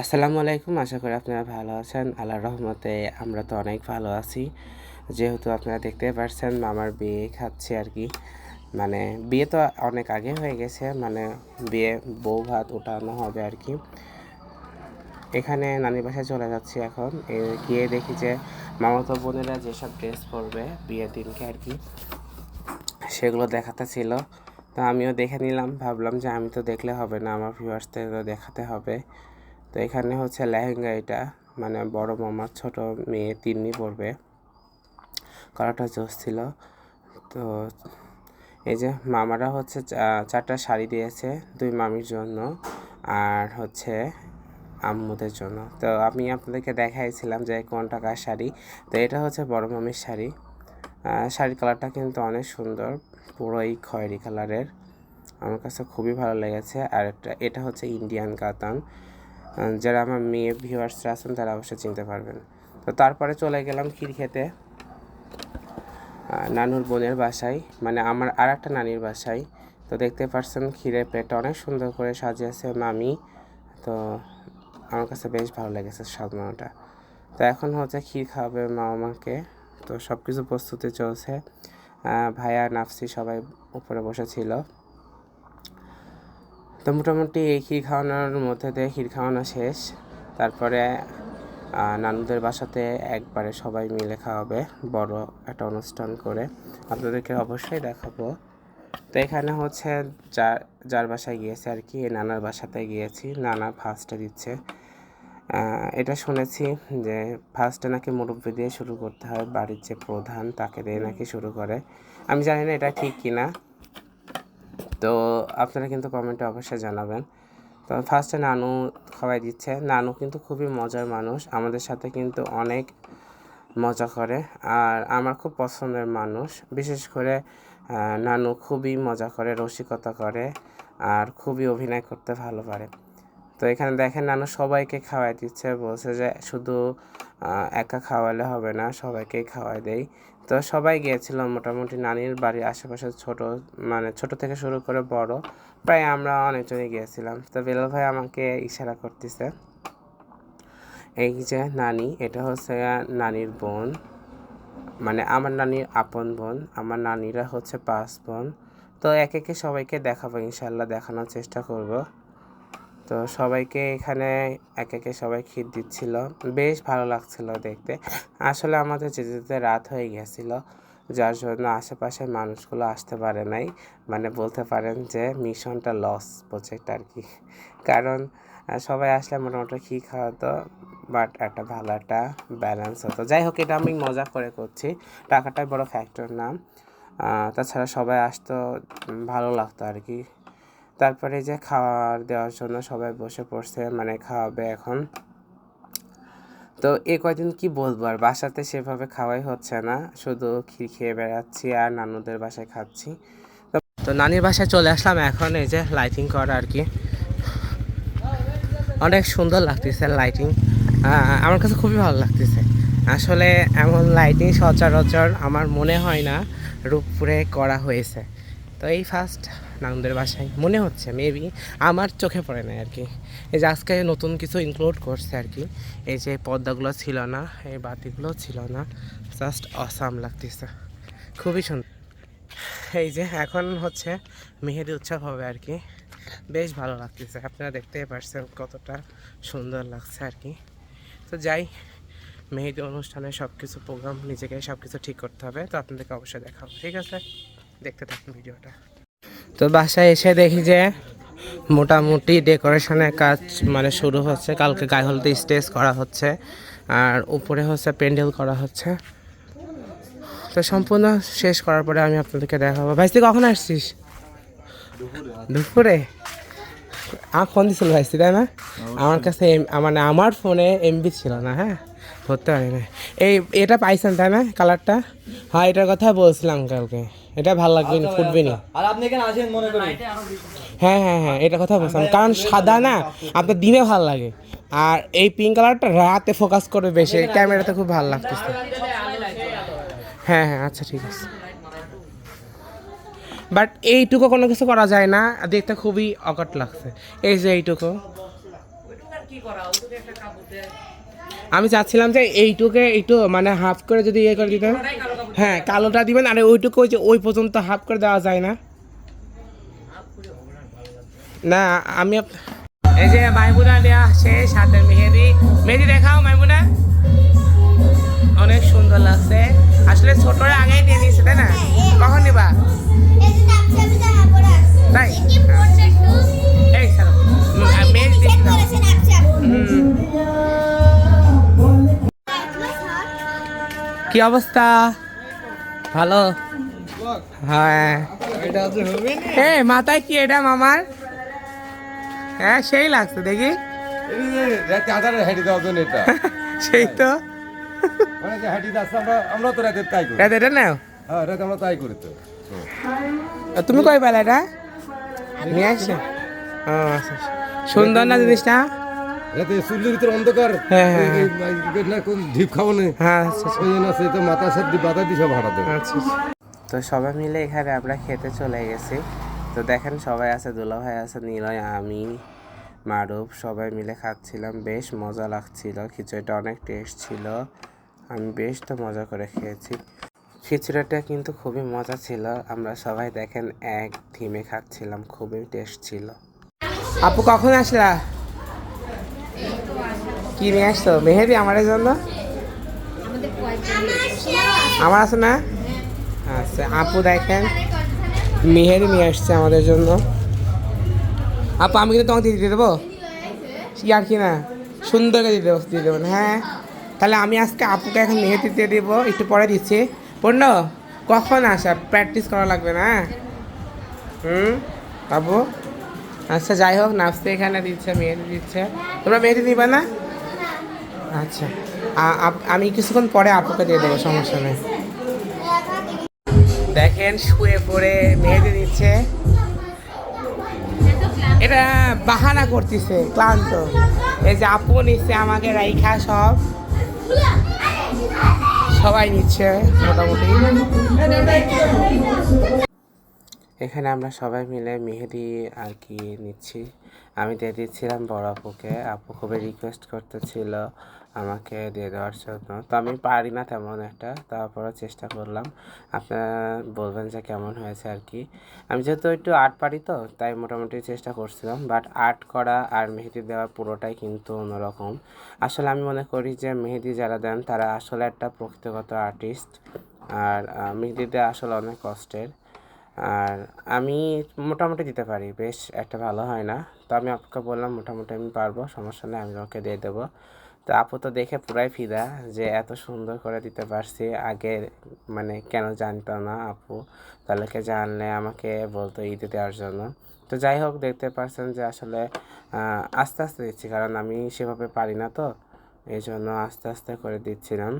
আসসালামু আলাইকুম, আশা করি আপনারা ভালো আছেন। আল্লাহর রহমতে আমরা তো অনেক ভালো আছি। যেহেতু আপনারা দেখতে পাচ্ছেন মামার বিয়ে খাচ্ছে আর কি। মানে বিয়ে তো অনেক আগে হয়ে গেছে মানে বিয়ে বউ ভাত ওঠানো হবে আর কি। এখানে নানির বাসায় চলে যাচ্ছি এখন। গিয়ে দেখি যে মামাতো বোনেরা যেসব ড্রেস পরবে বিয়ের দিনকে আর কি, সেগুলো দেখাতে ছিল। তো আমিও দেখে নিলাম, ভাবলাম যে আমি তো দেখলে হবে না, আমার ভিউয়ার্সদের তো দেখাতে হবে। তো এখানে হচ্ছে লেহেঙ্গা এটা মানে বড় মামার ছোট মেয়ে তিন্নি পরবে। কালারটা জোস ছিল। তো এই যে মামারা হচ্ছে চারটা শাড়ি দিয়েছে দুই মামির জন্য আর হচ্ছে আম্মুদের জন্য। তো আমি আপনাদেরকে দেখাইছিলাম যে কোন টাকার শাড়ি। তো এটা হচ্ছে বড় মামির শাড়ি। শাড়ির কালারটা কিন্তু অনেক সুন্দর, পুরোই খয়েরি কালারের। আমার কাছে খুবই ভালো লেগেছে। আর এটা হচ্ছে ইন্ডিয়ান কাতান। যারা আমার মেয়ে ভিউয়ার্সরা আছেন, তারা অবশ্যই চিনতে পারবেন। তো তারপরে চলে গেলাম ক্ষীর খেতে। নানুর বোনের বাসায় মানে আমার আর একটা নানির বাসায়। তো দেখতে পাচ্ছেন ক্ষীরের প্লেট অনেক সুন্দর করে সাজিয়েছে মামি। তো আমার কাছে বেশ ভালো লেগেছে সাজানোটা। তো এখন হচ্ছে ক্ষীর খাওয়াবে মা আমাকে তো সব কিছু প্রস্তুতি চলছে। ভাইয়া, নাফসি সবাই উপরে বসেছিল। তো মোটামুটি এই ক্ষীর খাওয়ানোর মধ্যে দিয়ে ক্ষীর খাওয়ানো শেষ। তারপরে নানুদের বাসাতে একবারে সবাই মিলে খাওয়াবে বড় একটা অনুষ্ঠান করে। আপনাদেরকে অবশ্যই দেখাবো। তো এখানে হচ্ছে যার যার বাসায় গিয়েছে আর কি, নানার বাসাতে গিয়েছি। নানা ফার্স্টে দিচ্ছে। এটা শুনেছি যে ফার্স্টে নাকি মুরব্বি দিয়ে শুরু করতে হয়, বাড়ির যে প্রধান তাকে দিয়ে নাকি শুরু করে। আমি জানি না এটা ঠিক কিনা। তো আপনারা কিন্তু কমেন্টে অবশ্যই জানাবেন। তো ফার্স্টে নানু খাওয়াই দিচ্ছে। নানু কিন্তু খুবই মজার মানুষ। আমাদের সাথে কিন্তু অনেক মজা করে। আর আমার খুব পছন্দের মানুষ। বিশেষ করে নানু খুবই মজা করে, রসিকতা করে আর খুবই অভিনয় করতে ভালো পারে তো এখানে দেখেন নানু সবাইকে খাওয়াই দিচ্ছে। বলছে যে শুধু একা খাওয়ালে হবে না, সবাইকেই খাওয়াই দেই। তো সবাই গিয়েছিল মোটামুটি নানির বাড়ির আশেপাশে ছোট মানে ছোট থেকে শুরু করে বড়। প্রায় আমরা অনেকজনই গিয়েছিলাম। তো বেলাল ভাই আমাকে ইশারা করতেছে, এই যে নানি, এটা হচ্ছে নানির বোন মানে আমার নানির আপন বোন, আমার নানিরা হচ্ছে পাঁচ বোন। তো এক একে সবাইকে দেখাবো ইনশাল্লাহ দেখানোর চেষ্টা করব। তো সবাইকে এখানে এক একে সবাই ক্ষীর দিচ্ছিল। বেশ ভালো লাগছিল দেখতে। আসলে আমাদের যেতে যেতে রাত হয়ে গেছিল। যার জন্য আশেপাশের মানুষগুলো আসতে পারে নাই। মানে বলতে পারেন যে মিশনটা লস প্রজেক্ট আর কি কারণ সবাই আসলে মোটামুটি ক্ষীর খাওয়াতো বাট একটা ভালো একটা ব্যালেন্স হতো। যাই হোক, এটা আমি মজা করে করছি। টাকাটাই বড় ফ্যাক্টর না। তাছাড়া সবাই আসতো ভালো লাগতো আর কি তারপরে যে খাওয়ার দেওয়ার জন্য সবাই বসে পড়ছে মানে খাওয়াবে এখন। তো এ কয়দিন কি বলব আর, বাসাতে সেভাবে খাওয়াই হচ্ছে না, শুধু ক্ষীর খেয়ে বেড়াচ্ছি আর নানুদের বাসায় খাচ্ছি। তো নানির বাসায় চলে আসলাম এখন, এই যে লাইটিং করা আর কি। অনেক সুন্দর লাগতেছে লাইটিং আমার কাছে খুবই ভালো লাগতেছে। আসলে এমন লাইটিং সচরাচর আমার মনে হয় না রূপপুরে করা হয়েছে। তো এই ফার্স্ট নানুদের বাসায়। মনে হচ্ছে মেবি আমার চোখে পড়ে না আর কি। এই যে আজকে নতুন কিছু ইনক্লুড করছে আর কি। এই যে পর্দাগুলো ছিল না, এই বাতিগুলো ছিল না জাস্ট অসাম লাগতেছে। খুবই সুন্দর এই যে এখন হচ্ছে মেহেদি উৎসব হবে আর কি। বেশ ভালো লাগতেছে, আপনারা দেখতেই পারছেন কতটা সুন্দর লাগছে আর কি। তো যাই, মেহেদি অনুষ্ঠানে সব কিছু প্রোগ্রাম নিজেকে সব কিছু ঠিক করতে হবে, তো আপনাদেরকে অবশ্যই দেখাবো, ঠিক আছে? দেখতে থাকুন ভিডিওটা। তো বাসায় এসে দেখি যে মোটামুটি ডেকোরেশনের কাজ মানে শুরু হচ্ছে। কালকে গায়ে হলুদ স্টেজ করা হচ্ছে আর উপরে হচ্ছে প্যান্ডেল করা হচ্ছে। তো সম্পূর্ণ শেষ করার পরে আমি আপনাদেরকে দেখাবো। ভাই তুই কখন আসছিস? দুপুরে? আমার ফোন দিছিল ভাই তাই না? আমার কাছে এম- মানে আমার ফোনে এমবি ছিল না হ্যাঁ? ধরতে পারি না এই এটা পাইছেন তাই না কালারটা? হ্যাঁ এটার কথা বলছিলাম কালকে। এটা ভালো লাগবে না ফুটবে না। আর আপনি এখানে আসেন মনে করি। হ্যাঁ হ্যাঁ হ্যাঁ এটা কথা বলছিলাম কারণ সাদা না আপনার দিনে ভালো লাগে। আর এই পিঙ্ক কালারটা রাতে ফোকাস করবে বেশি ক্যামেরাতে খুব ভালো লাগতেছে। হ্যাঁ হ্যাঁ আচ্ছা ঠিক আছে। বাট এইটুকু কোনো কিছু করা যায় না। দেখতে খুবই অকট লাগছে। এই যে এইটুকু। আমি চাচ্ছিলাম যে এইটুকে একটু মানে হাফ করে যদি ইয়ে করে দিতেন। হ্যাঁ কালোটা দিবেন, আর ওইটুকু ওই যে ওই পর্যন্ত হাফ করে দেওয়া যায় না। না, আমি এই যে মাইমুনা নেওয়া শেষ হাতে মেহেদি। মেহেদি দেখাও মাইমুনা। অনেক সুন্দর লাগছে। আসলে ছোটরা আগেই দিয়ে নিয়েছে, তাই না? কখন নিবা? তাই। কি অবস্থা? ভালো? হ্যাঁ। এ মাথায় কি এটা মামার? হ্যাঁ সেই লাগছে, দেখি। সেই তো। হ্যাঁ তুমি কই পেলে এটা? নিয়ে আসছে আচ্ছা আচ্ছা। সুন্দর না জিনিসটা? রাতে চুলের ভিতরে অন্ধকার হ্যাঁ, হ্যাঁ, কোন ঢিপ খাব না? হ্যাঁ আচ্ছা আচ্ছা। ওই জন্য সে তো মাথার সাথে বাধা দিয়ে সব দেবে। আচ্ছা তো সবাই মিলে এখানে আমরা খেতে চলে গেছি। তো দেখেন সবাই আছে দুলা ভাই আছে নিলয় আমি মারুফ সবাই মিলে খাচ্ছিলাম। বেশ মজা লাগছিল খিচুড়িটা অনেক টেস্ট ছিল। আমি বেশ তো মজা করে খেয়েছি। খিচুড়িটা কিন্তু খুবই মজা ছিল। আমরা সবাই দেখেন এক থিমে খাচ্ছিলাম খুবই টেস্ট ছিল। আপু কখন আসলা? কি নিয়ে আসতো মেহেদি আমার জন্য? আমার আছে না? আচ্ছা আপু দেখেন। মেহেদি নিয়ে আসছে আমাদের জন্য। আপু আমি কিন্তু তোমাকে দিয়ে দেবো। কি আর কি না? সুন্দর করে দিয়ে দেবো দিয়ে দেবো হ্যাঁ। তাহলে আমি আজকে আপুকে এখন মেহেদি দিয়ে দেবো একটু পরে দিচ্ছি। পূর্ণ কখন আসা? প্র্যাকটিস করা লাগবে না? হুম বাবু? আচ্ছা যাই হোক নাচতে এখানে দিচ্ছে মেহেদি দিচ্ছে। তোমরা মেহেদি দিবা না? আচ্ছা। আমি কিছুক্ষণ পরে আপুকে দিয়ে দেবো, সমস্যা নেই। দেখেন শুয়ে পড়ে, মেহেদি দিচ্ছে এটা বাহানা করতেছে, ক্লান্ত। এই যে আপু নিচ্ছে আমাকে, রাইখা সব। সবাই নিচ্ছে, মোটামুটি। এখানে আমরা সবাই মিলে মেহেদি আর কি নিচ্ছি। আমি দিয়ে দিচ্ছিলাম বড় আপুকে। আপু খুবই রিকোয়েস্ট করতেছিল। আমাকে দিয়ে দেওয়ার জন্য। তো আমি পারি না তেমন একটা তারপরও চেষ্টা করলাম। আপনারা বলবেন যে কেমন হয়েছে আর কি। আমি যেহেতু একটু আর্ট পারি তো তাই মোটামুটি চেষ্টা করছিলাম। বাট আর্ট করা আর মেহেদি দেওয়া পুরোটাই কিন্তু অন্যরকম। আসলে আমি মনে করি যে মেহেদি যারা দেন তারা আসলে একটা প্রকৃতিগত আর্টিস্ট আর আহ, মেহেদি দেওয়া আসলে অনেক কষ্টের। আর আমি মোটামুটি দিতে পারি বেশ একটা ভালো হয় না। তো আমি আপনাকে বললাম মোটামুটি আমি পারব সমস্যা নেই আমি ওকে দিয়ে দেবো। তো আপু তো দেখে পুরাই ফিদা যে এত সুন্দর করে দিতে পারছি। আগে মানে কেন জানতো না আপু? তাহলেকে জানলে আমাকে বলতো ঈদে দেওয়ার জন্য। তো যাই হোক, দেখতে পারছেন যে আসলে আস্তে আস্তে দিচ্ছি। কারণ আমি সেভাবে পারি না তো। এই জন্য আস্তে আস্তে করে দিচ্ছিলাম।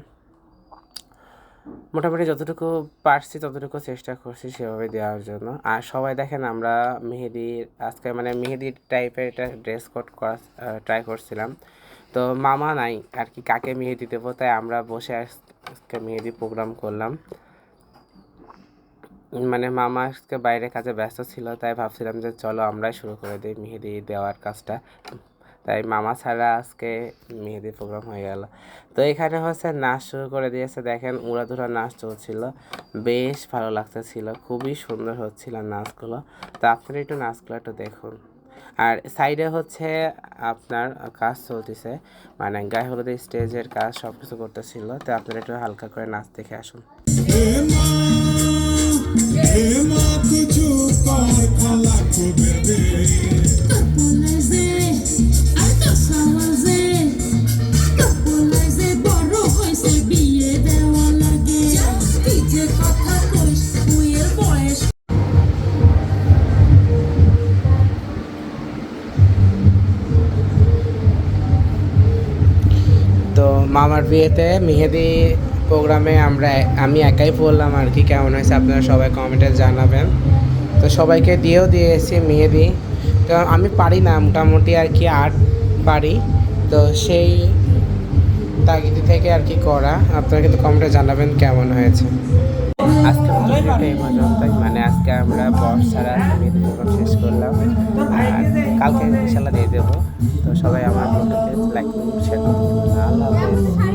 মোটামুটি যতটুকু পারছি, ততটুকু চেষ্টা করছি সেভাবে দেওয়ার জন্য। আর সবাই দেখেন, আমরা মেহেদির আজকে মানে মেহেদি টাইপের এটা ড্রেস কোড করা ট্রাই করছিলাম। তো মামা নাই, আর কি কাকে মেহেদি দেবো? তাই আমরা বসে আজকে মেহেদি প্রোগ্রাম করলাম। মানে মামা আজকে বাইরে কাজে ব্যস্ত ছিল, তাই ভাবছিলাম যে চলো আমরাই শুরু করে দিই মেহেদি দেওয়ার কাজটা। তাই মামা ছাড়া আজকে মেহেদি প্রোগ্রাম হয়ে গেল। তো এখানে হচ্ছে নাচ শুরু করে দিয়েছে। দেখেন উড়াধুরা নাচ চলছিল। বেশ ভালো লাগতেছিল। খুবই সুন্দর হচ্ছিল নাচগুলো। তো আপনারা একটু নাচগুলো একটু দেখুন। আর সাইডে হচ্ছে আপনার কাজ চলতেছে। মানে গায়ে হলুদের স্টেজের কাজ সব কিছু করতেছিল। তো আপনারা একটু হালকা করে নাচ দেখে আসুন। মামার বিয়েতে, মেহেদি প্রোগ্রামে আমরা আমি একাই পড়লাম আর কি। কেমন হয়েছে আপনারা সবাই কমেন্টে জানাবেন। তো সবাইকে দিয়েও দিয়েছি মেহেদি। তো আমি পারি না, মোটামুটি আর কি আর্ট পারি। তো সেই তাগিদি থেকে আর কি করা। আপনারা কিন্তু কমেন্টে জানাবেন কেমন হয়েছে। আজকের মতো ভিডিওটা এই পর্যন্তই মানে আজকে আমরা বর্ষার আসামির প্রোগ্রাম শেষ করলাম। আর কালকে ইনশাল্লাহ দিয়ে দেবো। তো সবাই আমার ভিডিওতে লাইক শেয়ার করুন।